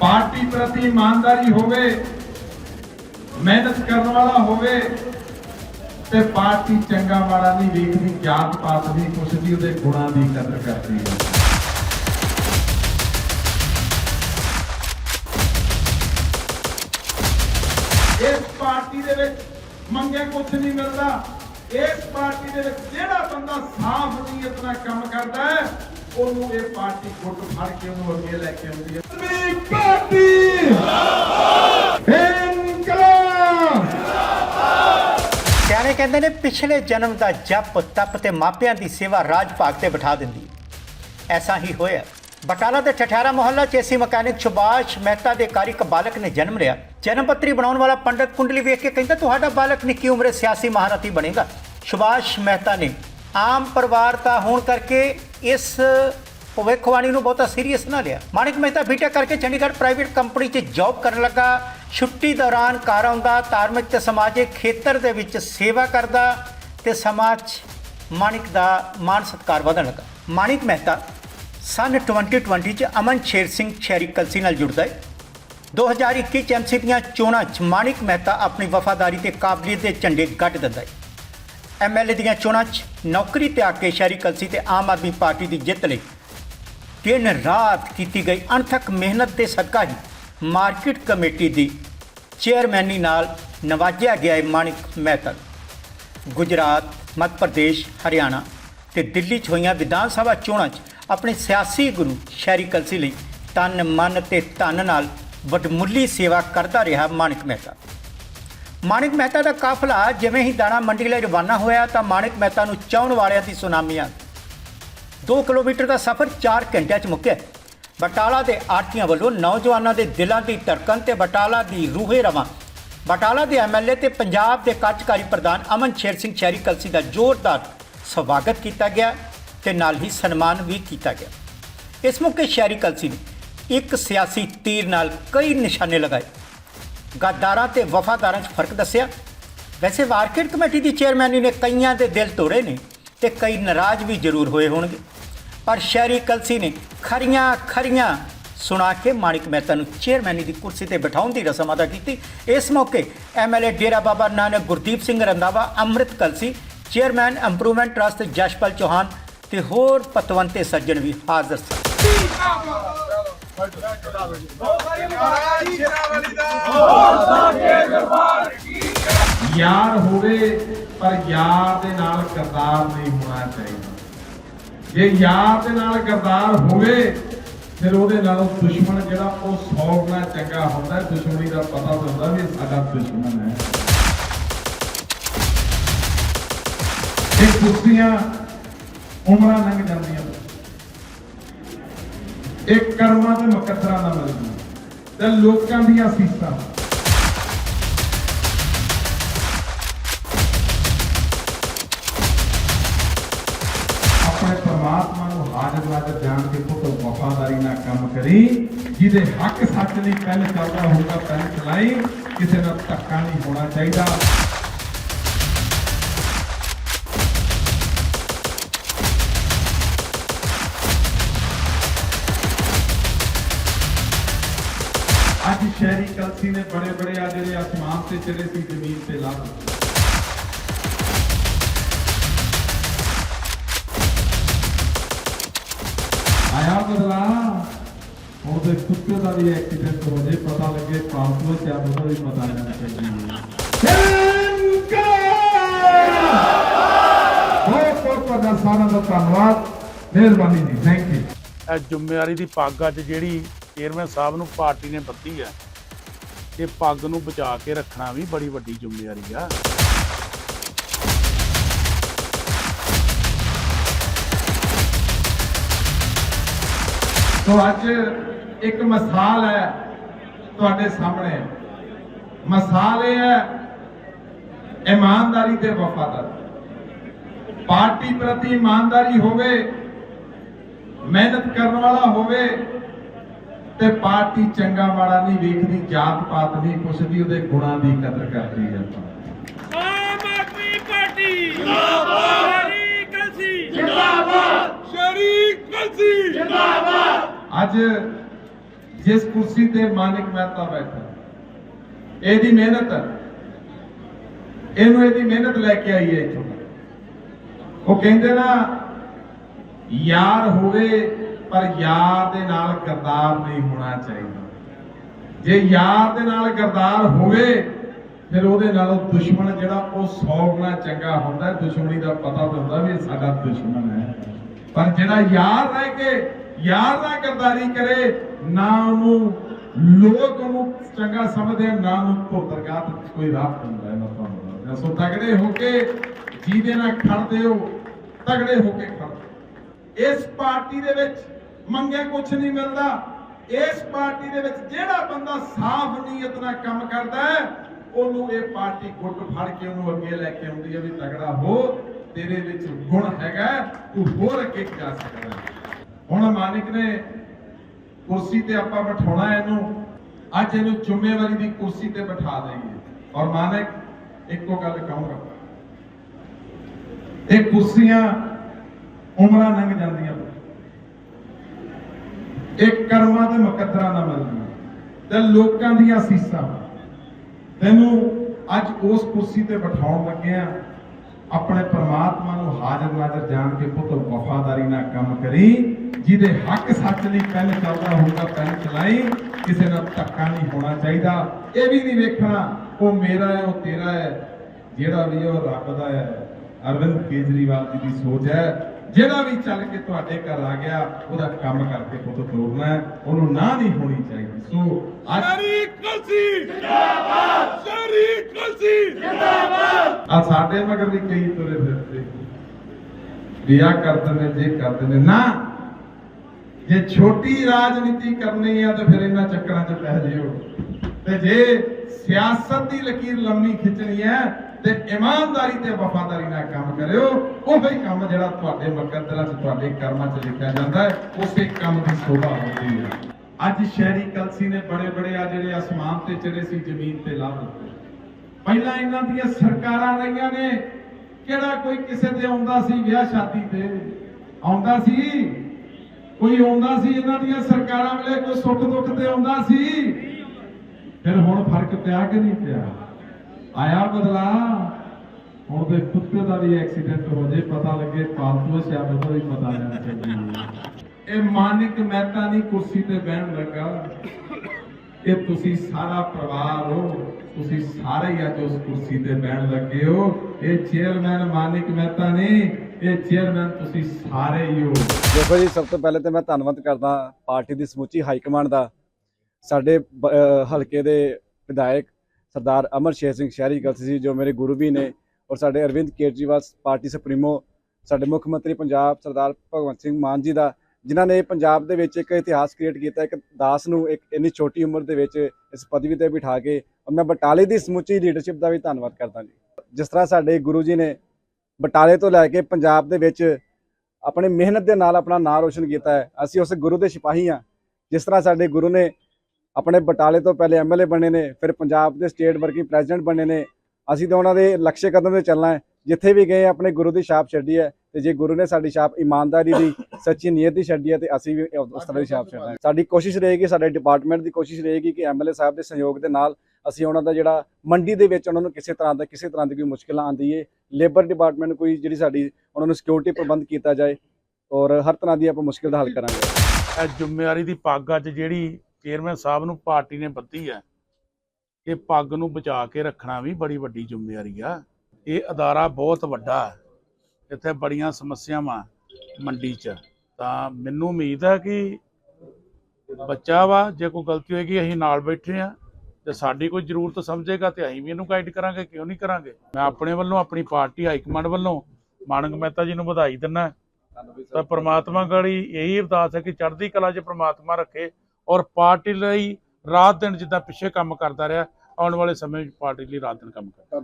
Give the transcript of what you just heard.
Party ਪ੍ਰਤੀ ਇਮਾਨਦਾਰੀ ਹੋਵੇ, ਮਿਹਨਤ ਕਰਨ ਵਾਲਾ ਹੋਵੇ, ਤੇ ਪਾਰਟੀ ਚੰਗਾ ਮਾੜਾ ਨਹੀਂ ਵੇਖਦੀ, ਜਾਤ ਪਾਤ ਨਹੀਂ ਪੁੱਛਦੀ, ਉਹਦੇ ਗੁਣਾਂ ਦੀ ਕਦਰ ਕਰਦੀ ਹੈ। ਇਸ ਪਾਰਟੀ ਦੇ ਵਿੱਚ ਮੰਗੇ ਕੁਛ ਨਹੀਂ ਮਿਲਦਾ। ਇਸ ਪਾਰਟੀ ਦੇ ਵਿੱਚ ਜਿਹੜਾ ਬੰਦਾ ਸਾਫ਼ ਨੀਅਤ ਨਾਲ ਕੰਮ ਕਰਦਾ ਹੈ ਉਹਨੂੰ ਇਹ ਪਾਰਟੀ ਗੁੱਟ ਫੜ ਕੇ ਉਹਨੂੰ ਅੱਗੇ ਲੈ ਕੇ ਆਉਂਦੀ ਹੈ। ਵੀ ਪਾਰਟੀ! ਸਿਆਣੇ ਕਹਿੰਦੇ ਨੇ ਪਿਛਲੇ ਜਨਮ ਦਾ ਜਪ ਤਪ ਤੇ ਮਾਪਿਆਂ ਦੀ ਸੇਵਾ ਰਾਜ ਭਾਗ ਤੇ ਬਿਠਾ ਦਿੰਦੀ। ਐਸਾ ਹੀ ਹੋਇਆ। ਬਟਾਲਾ ਦੇ ਠਠਿਆਰਾ ਮੁਹੱਲਾ ਚ ਏਸੀ ਮਕੈਨਿਕ ਸੁਭਾਸ਼ ਮਹਿਤਾ ਦੇ ਘਰ ਇੱਕ ਬਾਲਕ ਨੇ ਜਨਮ ਲਿਆ। ਜਨਮ ਪੱਤਰੀ ਬਣਾਉਣ ਵਾਲਾ ਪੰਡਤ ਕੁੰਡਲੀ ਵੇਖ ਕੇ ਕਹਿੰਦਾ ਤੁਹਾਡਾ ਬਾਲਕ ਨਿੱਕੀ ਉਮਰੇ ਸਿਆਸੀ ਮਹਾਰਥੀ ਬਣੇਗਾ। ਸੁਭਾਸ਼ ਮਹਿਤਾ ਨੇ ਆਮ ਪਰਿਵਾਰ ਤਾਂ ਹੋਣ ਕਰਕੇ ਇਸ ਭਵਿੱਖਬਾਣੀ ਨੂੰ ਬਹੁਤਾ ਸੀਰੀਅਸ ਨਾ ਲਿਆ। ਮਾਨਿਕ ਮਹਿਤਾ ਬੀਟੈਕ ਕਰਕੇ ਚੰਡੀਗੜ੍ਹ ਪ੍ਰਾਈਵੇਟ ਕੰਪਨੀ 'ਚ ਜੌਬ ਕਰਨ ਲੱਗਾ। ਛੁੱਟੀ ਦੌਰਾਨ ਘਰ ਆਉਂਦਾ, ਧਾਰਮਿਕ ਤੇ ਸਮਾਜਿਕ ਖੇਤਰ ਦੇ ਵਿੱਚ ਸੇਵਾ ਕਰਦਾ ਤੇ ਸਮਾਜ 'ਚ ਮਾਨਿਕ ਦਾ ਮਾਨ ਸਤਕਾਰ ਵਧਣ ਲੱਗਾ। ਮਾਨਿਕ ਮਹਿਤਾ, ਸਨ 2020 ਚ ਅਮਨ ਸ਼ੇਰ ਸਿੰਘ ਸ਼ਹਿਰੀ ਕਲਸੀ ਨਾਲ ਜੁੜਦਾ ਹੈ 2021 ਚ ਐਮਸੀ ਦੀਆਂ ਚੋਣਾਂ ਚ ਮਾਨਿਕ ਮਹਿਤਾ ਆਪਣੀ ਵਫਾਦਾਰੀ ਤੇ ਕਾਬਲੀਅਤ ਦੇ ਝੰਡੇ ਗੱਡ ਦਿੰਦਾ ਹੈ ਐਮਐਲਏ ਦੀਆਂ ਚੋਣਾਂ 'ਚ ਨੌਕਰੀ ਤਿਆਗ ਕੇ ਸ਼ਹਿਰੀ ਕਲਸੀ ਤੇ ਆਮ ਆਦਮੀ ਪਾਰਟੀ ਦੀ ਜਿੱਤ ਲਈ ਦਿਨ ਰਾਤ ਕੀਤੀ ਗਈ ਅਣਥੱਕ ਮਿਹਨਤ ਦੇ ਸਦਕਾ ਹੀ ਮਾਰਕੀਟ ਕਮੇਟੀ ਦੀ ਚੇਅਰਮੈਨੀ ਨਾਲ ਨਵਾਜਿਆ ਗਿਆ ਹੈ ਮਾਨਿਕ ਮਹਿਤਾ ਗੁਜਰਾਤ, ਮੱਧ ਪ੍ਰਦੇਸ਼, ਹਰਿਆਣਾ ਤੇ ਦਿੱਲੀ 'ਚ ਹੋਈਆਂ ਵਿਧਾਨ ਸਭਾ ਚੋਣਾਂ 'ਚ ਆਪਣੇ ਸਿਆਸੀ ਗੁਰੂ ਸ਼ਹਿਰੀ ਕਲਸੀ ਲਈ ਤਨ ਮਨ ਤੇ ਧਨ ਨਾਲ ਵਡਮੁੱਲੀ ਸੇਵਾ ਕਰਦਾ ਰਿਹਾ ਮਾਨਿਕ ਮਹਿਤਾ ਮਾਨਿਕ ਮਹਿਤਾ ਦਾ ਕਾਫਲਾ, ਜਿਵੇਂ ਹੀ ਦਾਣਾ ਮੰਡੀ ਲਈ ਰਵਾਨਾ ਹੋਇਆ, ਤਾਂ ਮਾਨਿਕ ਮਹਿਤਾ ਨੂੰ ਚਾਹਣ ਵਾਲਿਆਂ ਦੀ ਸੁਨਾਮੀ ਆ 2 ਕਿਲੋਮੀਟਰ ਦਾ ਸਫ਼ਰ 4 ਘੰਟਿਆਂ 'ਚ ਮੁੱਕਿਆ। ਬਟਾਲਾ ਦੇ ਆੜਤੀਆਂ ਵੱਲੋਂ ਨੌਜਵਾਨਾਂ ਦੇ ਦਿਲਾਂ ਦੀ ਧੜਕਣ ਤੇ ਬਟਾਲਾ ਦੀ ਰੂਹੇ ਰਵਾਂ। ਬਟਾਲਾ ਦੇ ਐਮਐਲਏ ਤੇ ਪੰਜਾਬ ਦੇ ਕਾਰਜਕਾਰੀ ਪ੍ਰਧਾਨ ਅਮਨ ਸ਼ੇਰ ਸਿੰਘ ਸ਼ਹਿਰੀ ਕਲਸੀ ਦਾ ਜ਼ੋਰਦਾਰ ਸਵਾਗਤ ਕੀਤਾ ਗਿਆ ਤੇ ਨਾਲ ਹੀ ਸਨਮਾਨ ਵੀ ਕੀਤਾ ਗਿਆ। ਇਸ ਮੌਕੇ ਸ਼ਹਿਰੀ ਕਲਸੀ ਨੇ ਇੱਕ ਸਿਆਸੀ ਤੀਰ ਨਾਲ ਕਈ ਨਿਸ਼ਾਨੇ ਲਗਾਏ। ਗੱਦਾਰਾਂ ਤੇ ਵਫਾਦਾਰਾਂ 'ਚ ਫ਼ਰਕ ਦੱਸਿਆ। ਵੈਸੇ ਮਾਰਕੀਟ ਕਮੇਟੀ ਦੀ ਚੇਅਰਮੈਨੀ ਨੇ ਕਈਆਂ ਦੇ ਦਿਲ ਤੋੜੇ ਨੇ ਤੇ ਕਈ ਨਾਰਾਜ਼ ਵੀ ਜ਼ਰੂਰ ਹੋਏ ਹੋਣਗੇ। ਪਰ ਸ਼ਹਿਰੀ ਕਲਸੀ ਨੇ ਖਰੀਆਂ ਖਰੀਆਂ ਸੁਣਾ ਕੇ ਮਾਣਿਕ ਮਹਿਤਾ ਨੂੰ ਚੇਅਰਮੈਨੀ ਦੀ ਕੁਰਸੀ ਤੇ ਬਿਠਾਉਣ ਦੀ ਰਸਮ ਅਦਾ ਕੀਤੀ। ਇਸ ਮੌਕੇ MLA Dera Baba Nanak Gurdeep Singh Randhawa Amrit Kalsi, chairman improvement trust Jaspal Chauhan ਤੇ ਹੋਰ ਪਤਵੰਤੇ ਸੱਜਣ ਵੀ ਹਾਜ਼ਰ ਸਨ। ਯਾਰ ਹੋਵੇ, ਪਰ ਯਾਰ ਦੇ ਨਾਲ ਕਰਤਾਰ ਨਹੀਂ ਹੋਣਾ ਚਾਹੀਦਾ। ਜੇ ਯਾਰ ਦੇ ਨਾਲ ਕਰਤਾਰ ਹੋਵੇ, ਫਿਰ ਉਹਦੇ ਨਾਲ ਦੁਸ਼ਮਣ ਜਿਹੜਾ ਉਹ 100 ਗੁਣਾ ਚੰਗਾ ਹੁੰਦਾ ਦੁਸ਼ਮਣੀ ਦਾ ਪਤਾ ਹੁੰਦਾ ਵੀ ਇਹ ਸਾਡਾ ਦੁਸ਼ਮਣ ਹੈ। ਇਹ ਕੁੱਤੀਆਂ ਉਮਰਾਂ ਲੰਘ ਜਾਂਦੀਆਂ ਇੱਕ ਕਰਮਾਂ ਤੇ ਮੁਕੱਦਰਾਂ ਦਾ ਮਿਲਦੀ ਤੇ ਲੋਕਾਂ ਦੀਆਂ ਸੀਸਾਂ। ਆਪਣੇ ਪਰਮਾਤਮਾ ਨੂੰ ਹਾਜ਼ਰ ਨਾਜ਼ਰ ਜਾਣ ਕੇ ਪੁੱਤ ਵਫਾਦਾਰੀ ਨਾਲ ਕੰਮ ਕਰੀ, ਜਿਹਦੇ ਹੱਕ ਸੱਚ ਲਈ ਪਹਿਲ ਚੱਲਦਾ ਹੋਊਗਾ, ਪਹਿਲ ਚਲਾਈ, ਕਿਸੇ ਨਾਲ ਧੱਕਾ ਨਹੀਂ ਹੋਣਾ ਚਾਹੀਦਾ। ਸ਼ਹਿਰੀ ਕਲਸੀ ਬੜੇ ਬੜੇ ਆ ਜਿਹੜੇ ਅਸਮਾਨ ਤੇ ਚੜੇ ਸੀ, ਜ਼ਮੀਨ ਤੇ ਲੱਭ ਆਇਆ ਬਦਲਾ। ਹੁਣ ਤੇ ਕੁੱਤੇ ਦਾ ਵੀ ਐਕਸੀਡੈਂਟ ਹੋ ਜੇ, ਪਤਾ ਲੱਗੇ ਪਾਸਵਰਡ ਕਿਆ ਹੁੰਦਾ ਵੀ ਪਤਾ ਲੈਣਾ ਚਾਹੀਦਾ ਬਹੁਤ ਬਹੁਤ ਤੁਹਾਡਾ ਸਾਰਿਆਂ ਦਾ ਧੰਨਵਾਦ। ਮਿਹਰਬਾਨੀ ਜੀ ਥੈਂਕ ਯੂ ਇਹ ਜ਼ਿੰਮੇਵਾਰੀ ਦੀ ਪੱਗ ਅੱਜ ਜਿਹੜੀ ਚੇਅਰਮੈਨ ਸਾਹਿਬ ਨੂੰ ਪਾਰਟੀ ਨੇ ਬੱਤੀ ਹੈ। ਇਹ ਪੱਗ ਨੂੰ ਬਚਾ ਕੇ ਰੱਖਣਾ ਵੀ ਬੜੀ ਵੱਡੀ ਜ਼ਿੰਮੇਵਾਰੀ ਆ। ਸੋ ਅੱਜ ਇੱਕ ਮਿਸਾਲ ਹੈ ਤੁਹਾਡੇ ਸਾਹਮਣੇ। ਮਿਸਾਲ ਇਹ ਹੈ ਇਮਾਨਦਾਰੀ ਤੇ ਵਫਾਦਾਰੀ। ਪਾਰਟੀ ਪ੍ਰਤੀ ਇਮਾਨਦਾਰੀ ਹੋਵੇ, ਮਿਹਨਤ ਕਰਨ ਵਾਲਾ ਹੋਵੇ ਤੇ ਪਾਰਟੀ ਚੰਗਾ ਮਾੜਾ ਨਹੀਂ ਵੇਖਦੀ ਜਾਤ ਪਾਤ ਨਹੀਂ ਪੁੱਛਦੀ ਉਹਦੇ ਗੁਣਾਂ ਦੀ ਕਦਰ ਕਰਦੀ ਹੈ ਆਮ ਆਦਮੀ ਪਾਰਟੀ। ਜਿੰਦਾਬਾਦ ਸ਼ਰੀਕ ਕਲਸੀ। ਜਿੰਦਾਬਾਦ ਸ਼ਰੀਕ ਕਲਸੀ। ਜਿੰਦਾਬਾਦ ਅੱਜ ਜਿਸ ਕੁਰਸੀ ਤੇ ਮਾਨਿਕ ਮਹਿਤਾ ਬੈਠਾ ਇਹਦੀ ਮਿਹਨਤ ਇਹਨੂੰ ਇਹਦੀ ਮਿਹਨਤ ਲੈ ਕੇ ਆਈ ਹੈ ਇੱਥੋਂ ਉਹ ਕਹਿੰਦੇ ਨਾ ਯਾਰ ਹੋਵੇ ਪਰ ਯਾਰ ਦੇ ਨਾਲ ਕਰਤਾਰ ਨਹੀਂ ਹੋਣਾ ਚਾਹੀਦਾ। ਜੇ ਯਾਰ ਦੇ ਨਾਲ ਕਰਤਾਰ ਹੋਵੇ, ਫਿਰ ਉਹਦੇ ਨਾਲੋਂ ਦੁਸ਼ਮਣ ਜਿਹੜਾ ਉਹ 100 ਗੁਣਾ ਚੰਗਾ ਹੁੰਦਾ ਦੁਸ਼ਮਣੀ ਦਾ ਪਤਾ ਹੁੰਦਾ ਵੀ ਸਾਡਾ ਦੁਸ਼ਮਣ ਹੈ। ਪਰ ਜਿਹੜਾ ਯਾਰ ਰਹਿ ਕੇ ਯਾਰ ਨਾਲ ਕਰਤਾਰੀ ਕਰੇ, ਨਾ ਉਹਨੂੰ ਲੋਕ ਉਹਨੂੰ ਚੰਗਾ ਸਮਝਦੇ ਨਾ ਉਹਨੂੰ ਧੋਤਰਗਾਤ ਕੋਈ ਰਾਹ ਹੁੰਦਾ ਨਾ ਤੁਹਾਨੂੰ ਸੋ ਤਗੜੇ ਹੋ ਕੇ ਜਿਹਦੇ ਨਾਲ ਖੜਦੇ ਹੋ, ਤਗੜੇ ਹੋ ਕੇ ਖੜੋ ਇਸ ਪਾਰਟੀ ਦੇ ਵਿੱਚ ਮੰਗਿਆ ਕੁਝ ਨਹੀਂ ਮਿਲਦਾ। ਇਸ ਪਾਰਟੀ ਦੇ ਵਿੱਚ ਜਿਹੜਾ ਬੰਦਾ ਸਾਫ਼ ਨੀਅਤ ਨਾਲ ਕੰਮ ਕਰਦਾ ਹੈ, ਉਹਨੂੰ ਇਹ ਪਾਰਟੀ ਗੁੱਟ ਫੜ ਕੇ ਉਹਨੂੰ ਅੱਗੇ ਲੈ ਕੇ ਆਉਂਦੀ ਹੈ ਵੀ ਤਗੜਾ ਹੋ, ਤੇਰੇ ਵਿੱਚ ਗੁਣ ਹੈਗਾ ਤੂੰ ਹੋਰ ਅੱਗੇ ਜਾ ਸਕਦਾ ਹੁਣ ਮਾਨਿਕ ਨੇ ਕੁਰਸੀ ਤੇ ਆਪਾਂ ਬਿਠਾਉਣਾ ਇਹਨੂੰ। ਅੱਜ ਇਹਨੂੰ ਜ਼ਿੰਮੇਵਾਰੀ ਦੀ ਕੁਰਸੀ ਤੇ ਬਿਠਾ ਦੇਈਏ। ਔਰ ਮਾਨਿਕ, ਇੱਕੋ ਗੱਲ ਕਹੂੰਗਾ। ਇਹ ਕੁਰਸੀਆਂ ਉਮਰਾਂ ਲੰਘ ਜਾਂਦੀਆਂ। ਇਹ ਕਰਮਾਂ ਦੇ ਮੁਕੱਦਰਾਂ ਨਾਲ ਮਿਲਦੀਆਂ ਤੇ ਲੋਕਾਂ ਦੀਆਂ ਅਸੀਸਾਂ ਤੈਨੂੰ ਅੱਜ ਉਸ ਕੁਰਸੀ ਤੇ ਬਿਠਾਉਣ ਲੱਗੇ ਆਪਣੇ ਪ੍ਰਮਾਤਮਾ ਨੂੰ ਹਾਜ਼ਰ ਨਾਜ਼ਰ ਜਾਣ ਕੇ ਪੁੱਤ ਵਫਾਦਾਰੀ ਨਾਲ ਕੰਮ ਕਰੀ। ਜਿਹਦੇ ਹੱਕ ਸੱਚ ਲਈ ਪੈਨ ਚੱਲਦਾ ਹੋਊਗਾ ਪੈਨ ਚਲਾਈ। ਕਿਸੇ ਨਾਲ ਧੱਕਾ ਨਹੀਂ ਹੋਣਾ ਚਾਹੀਦਾ। ਇਹ ਵੀ ਨਹੀਂ ਵੇਖਣਾ, ਉਹ ਮੇਰਾ ਹੈ, ਉਹ ਤੇਰਾ ਹੈ। ਜਿਹੜਾ ਵੀ ਉਹ ਰੱਬ ਦਾ ਹੈ। ਅਰਵਿੰਦ ਕੇਜਰੀਵਾਲ ਜੀ ਦੀ ਸੋਚ ਹੈ ਜਿਹੜਾ ਵੀ ਚੱਲ ਕੇ ਤੁਹਾਡੇ ਘਰ ਆ ਗਿਆ ਉਹਦਾ ਕੰਮ ਕਰਕੇ ਤੋਰਨਾ ਹੈ ਉਹਨੂੰ ਨਾ ਨਹੀਂ ਹੋਣੀ ਚਾਹੀਦੀ। ਸੋ ਅੱਜ ਸਾਰੀ ਕਲਸੀ! ਜਿੰਦਾਬਾਦ! ਸਾਰੀ ਕਲਸੀ! ਆ ਸਾਡੇ ਮਗਰ ਵੀ ਕਈ ਤੁਰੇ ਫਿਰਦੇ। ਵਿਆਹ ਕਰਦੇ ਨੇ ਜੇ ਕਰਦੇ ਨੇ ਨਾ ਜੇ ਛੋਟੀ ਰਾਜਨੀਤੀ ਕਰਨੀ ਆ ਤਾਂ ਫਿਰ ਇਹਨਾਂ ਚੱਕਰਾਂ 'ਚ ਪੈ ਜਿਓ। ਤੇ ਜੇ ਸਿਆਸਤ ਦੀ ਲਕੀਰ ਲੰਮੀ ਖਿੱਚਣੀ ਹੈ ਤੇ ਇਮਾਨਦਾਰੀ ਤੇ ਵਫਾਦਾਰੀ ਨਾਲ ਕੰਮ ਕਰਿਓ, ਉਹ ਕੰਮ ਜਿਹੜਾ ਤੁਹਾਡੇ ਮੁਕੱਦਰਾਂ 'ਚ, ਤੁਹਾਡੇ ਕਰਮਾਂ 'ਚ ਲਿਖਿਆ ਜਾਂਦਾ ਹੈ, ਉਸੇ ਕੰਮ ਦੀ ਸ਼ੋਭਾ ਹੁੰਦੀ ਹੈ। ਅੱਜ ਸ਼ਹਿਰੀ ਕਲਸੀ ਨੇ ਬੜੇ ਬੜੇ ਆ ਜਿਹੜੇ ਅਸਮਾਨ ਤੇ ਚੜੇ ਸੀ, ਜ਼ਮੀਨ ਤੇ ਲਾ ਦਿੱਤੇ। ਪਹਿਲਾਂ ਇਹਨਾਂ ਦੀਆਂ ਸਰਕਾਰਾਂ ਰਹੀਆਂ ਨੇ, ਕਿਹੜਾ ਕੋਈ ਕਿਸੇ ਤੇ ਆਉਂਦਾ ਸੀ ਵਿਆਹ ਸ਼ਾਦੀ ਤੇ? ਆਉਂਦਾ ਸੀ? ਕੋਈ ਆਉਂਦਾ ਸੀ ਇਹਨਾਂ ਦੀਆਂ ਸਰਕਾਰਾਂ ਵੇਲੇ, ਕੋਈ ਸੁੱਖ ਦੁੱਖ ਤੇ ਆਉਂਦਾ ਸੀ? ਫਿਰ ਹੁਣ ਫ਼ਰਕ ਪਿਆ ਕਿ ਨਹੀਂ ਪਿਆ? ਆਇਆ ਬਦਲਾ। ਹੁਣ ਤੇ ਕੁੱਤੇ ਦਾ ਵੀ ਐਕਸੀਡੈਂਟ ਹੋ ਜੇ, ਪਤਾ ਲੱਗੇ ਪਾਲਤੂ ਸ਼ਾਮ ਨੂੰ ਵੀ ਪਤਾ ਲੈਣਾ ਇਹ ਮਾਨਿਕ ਮਹਿਤਾ ਨਹੀਂ ਕੁਰਸੀ ਤੇ ਬਹਿਣ ਲੱਗਾ। ਇਹ ਤੁਸੀਂ ਸਾਰਾ ਪਰਿਵਾਰ ਹੋ, ਤੁਸੀਂ ਸਾਰੇ ਹੀ ਅੱਜ ਉਸ ਕੁਰਸੀ ਤੇ ਬਹਿਣ ਲੱਗੇ ਹੋ। ਇਹ ਚੇਅਰਮੈਨ ਮਾਨਿਕ ਮਹਿਤਾ ਨਹੀਂ ਇਹ ਚੇਅਰਮੈਨ ਤੁਸੀਂ ਸਾਰੇ ਹੀ ਹੋ। ਦੇਖੋ ਜੀ, ਸਭ ਤੋਂ ਪਹਿਲੇ ਤੇ ਮੈਂ ਧੰਨਵਾਦ ਕਰਦਾ ਪਾਰਟੀ ਦੀ ਸਮੁੱਚੀ ਹਾਈ ਕਮਾਂਡ ਦਾ। ਸਾਡੇ ਹਲਕੇ ਦੇ ਵਿਧਾਇਕ ਸਰਦਾਰ ਅਮਰ ਸ਼ੇਰ ਸਿੰਘ ਸ਼ਹਿਰੀ ਗਲਤ ਸੀ, ਜੋ ਮੇਰੇ ਗੁਰੂ ਵੀ ਨੇ ਔਰ ਸਾਡੇ ਅਰਵਿੰਦ ਕੇਜਰੀਵਾਲ ਪਾਰਟੀ ਸੁਪਰੀਮੋ, ਸਾਡੇ ਮੁੱਖ ਮੰਤਰੀ ਪੰਜਾਬ ਸਰਦਾਰ ਭਗਵੰਤ ਸਿੰਘ ਮਾਨ ਜੀ ਦਾ, ਜਿਨ੍ਹਾਂ ਨੇ ਪੰਜਾਬ ਦੇ ਵਿੱਚ ਇੱਕ ਇਤਿਹਾਸ ਕ੍ਰੀਏਟ ਕੀਤਾ, ਇੱਕ ਦਾਸ ਨੂੰ ਇੱਕ ਇੰਨੀ ਛੋਟੀ ਉਮਰ ਦੇ ਵਿੱਚ ਇਸ ਪਦਵੀ ਤੇ ਬਿਠਾ ਕੇ, ਔਰ ਮੈਂ ਬਟਾਲੇ ਦੀ ਸਮੁੱਚੀ ਲੀਡਰਸ਼ਿਪ ਦਾ ਵੀ ਧੰਨਵਾਦ ਕਰਦਾ ਜੀ। ਜਿਸ ਤਰ੍ਹਾਂ ਸਾਡੇ ਗੁਰੂ ਜੀ ਨੇ ਬਟਾਲੇ ਤੋਂ ਲੈ ਕੇ ਪੰਜਾਬ ਦੇ ਵਿੱਚ ਆਪਣੀ ਮਿਹਨਤ ਦੇ ਨਾਲ ਆਪਣਾ ਨਾਂ ਰੋਸ਼ਨ ਕੀਤਾ ਹੈ, ਅਸੀਂ ਉਸ ਗੁਰੂ ਦੇ ਸਿਪਾਹੀ ਹਾਂ। ਜਿਸ ਤਰ੍ਹਾਂ ਸਾਡੇ ਗੁਰੂ ਨੇ ਆਪਣੇ ਬਟਾਲੇ ਤੋਂ ਪਹਿਲੇ ਐਮਐਲਏ ਬਣੇ ਨੇ, ਫਿਰ ਪੰਜਾਬ ਦੇ ਸਟੇਟ ਵਰਕਿੰਗ ਪ੍ਰੈਜ਼ੀਡੈਂਟ ਬਣੇ ਨੇ। ਅਸੀਂ ਤਾਂ ਉਹਨਾਂ ਦੇ ਲਕਸ਼ੇ ਕਦਮ ਤੇ ਚੱਲਣਾ ਹੈ। ਜਿੱਥੇ ਵੀ ਗਏ, ਆਪਣੇ ਗੁਰੂ ਦੀ ਛਾਪ ਛੱਡੀ ਹੈ ਤੇ ਜੇ ਗੁਰੂ ਨੇ ਸਾਡੀ ਛਾਪ ਇਮਾਨਦਾਰੀ ਦੀ, ਸੱਚੀ ਨੀਅਤ ਦੀ ਛੱਡੀ ਹੈ ਤੇ ਅਸੀਂ ਵੀ ਉਸ ਤਰ੍ਹਾਂ ਦੀ ਛਾਪ ਛੱਡਾਂਗੇ। ਸਾਡੀ ਕੋਸ਼ਿਸ਼ ਰਹੇਗੀ, ਸਾਡੇ ਡਿਪਾਰਟਮੈਂਟ ਦੀ ਕੋਸ਼ਿਸ਼ ਰਹੇਗੀ ਕਿ ਐਮਐਲਏ ਸਾਹਿਬ ਦੇ ਸਹਿਯੋਗ ਦੇ ਨਾਲ ਅਸੀਂ ਉਹਨਾਂ ਦਾ ਜਿਹੜਾ ਮੰਡੀ ਦੇ ਵਿੱਚ ਉਹਨਾਂ ਨੂੰ ਕਿਸੇ ਤਰ੍ਹਾਂ ਦਾ, ਕਿਸੇ ਤਰ੍ਹਾਂ ਦੀ ਕੋਈ ਮੁਸ਼ਕਿਲ ਨਾ ਆਉਂਦੀ ਏ ਲੇਬਰ ਡਿਪਾਰਟਮੈਂਟ ਕੋਈ ਜਿਹੜੀ ਸਾਡੀ ਉਹਨਾਂ ਨੂੰ ਸਿਕਿਉਰਿਟੀ ਪ੍ਰਬੰਧ ਕੀਤਾ ਜਾਏ ਔਰ ਹਰ ਤਰ੍ਹਾਂ ਦੀ ਆਪਾਂ ਮੁਸ਼ਕਿਲ ਦਾ ਹੱਲ ਕਰਾਂਗੇ। ਇਹ ਜ਼ਿੰਮੇਵਾਰੀ ਦੀ ਪੱਗ ਅੱਜ ਜਿਹੜੀ ਚੇਅਰਮੈਨ ਸਾਹਿਬ ਨੂੰ ਪਾਰਟੀ ਨੇ ਬੱਧੀ ਹੈ ਇਹ ਪੱਗ ਨੂੰ ਬਚਾ ਕੇ ਰੱਖਣਾ ਵੀ ਬੜੀ ਵੱਡੀ ਜ਼ਿੰਮੇਵਾਰੀ ਆ। ਇਹ ਅਦਾਰਾ ਬਹੁਤ ਵੱਡਾ ਹੈ। ਇੱਥੇ ਬੜੀਆਂ ਸਮੱਸਿਆਵਾਂ ਮੰਡੀ 'ਚ। ਤਾਂ ਮੈਨੂੰ ਉਮੀਦ ਹੈ ਕਿ ਬੱਚਾ ਵਾ, ਜੇ ਕੋਈ ਗਲਤੀ ਹੋਏਗੀ, ਅਸੀਂ ਨਾਲ ਬੈਠੇ ਆ ਤੇ ਸਾਡੀ ਕੋਈ ਜ਼ਰੂਰਤ ਸਮਝੇਗਾ ਤੇ ਅਸੀਂ ਵੀ ਇਹਨੂੰ ਗਾਈਡ ਕਰਾਂਗੇ, ਕਿਉਂ ਨਹੀਂ ਕਰਾਂਗੇ? ਮੈਂ ਆਪਣੇ ਵੱਲੋਂ, ਆਪਣੀ ਪਾਰਟੀ ਹਾਈ ਕਮਾਂਡ ਵੱਲੋਂ ਮਾਨਕ ਮਹਿਤਾ ਜੀ ਨੂੰ ਵਧਾਈ ਦਿੰਦਾ। ਤਾਂ ਪ੍ਰਮਾਤਮਾ ਗੜੀ ਇਹੀ ਅਰਦਾਸ ਹੈ ਕਿ ਚੜ੍ਹਦੀ ਕਲਾ 'ਚ ਪ੍ਰਮਾਤਮਾ ਰੱਖੇ। ਔਰ ਪਾਰਟੀ ਲਈ ਰਾਤ ਦਿਨ ਜਿੱਦਾਂ ਪਿੱਛੇ ਕੰਮ ਕਰਦਾ ਰਿਹਾ, ਆਉਣ ਵਾਲੇ ਸਮੇਂ ਵਿੱਚ ਪਾਰਟੀ ਲਈ ਰਾਤ ਦਿਨ ਕੰਮ ਕਰਦਾ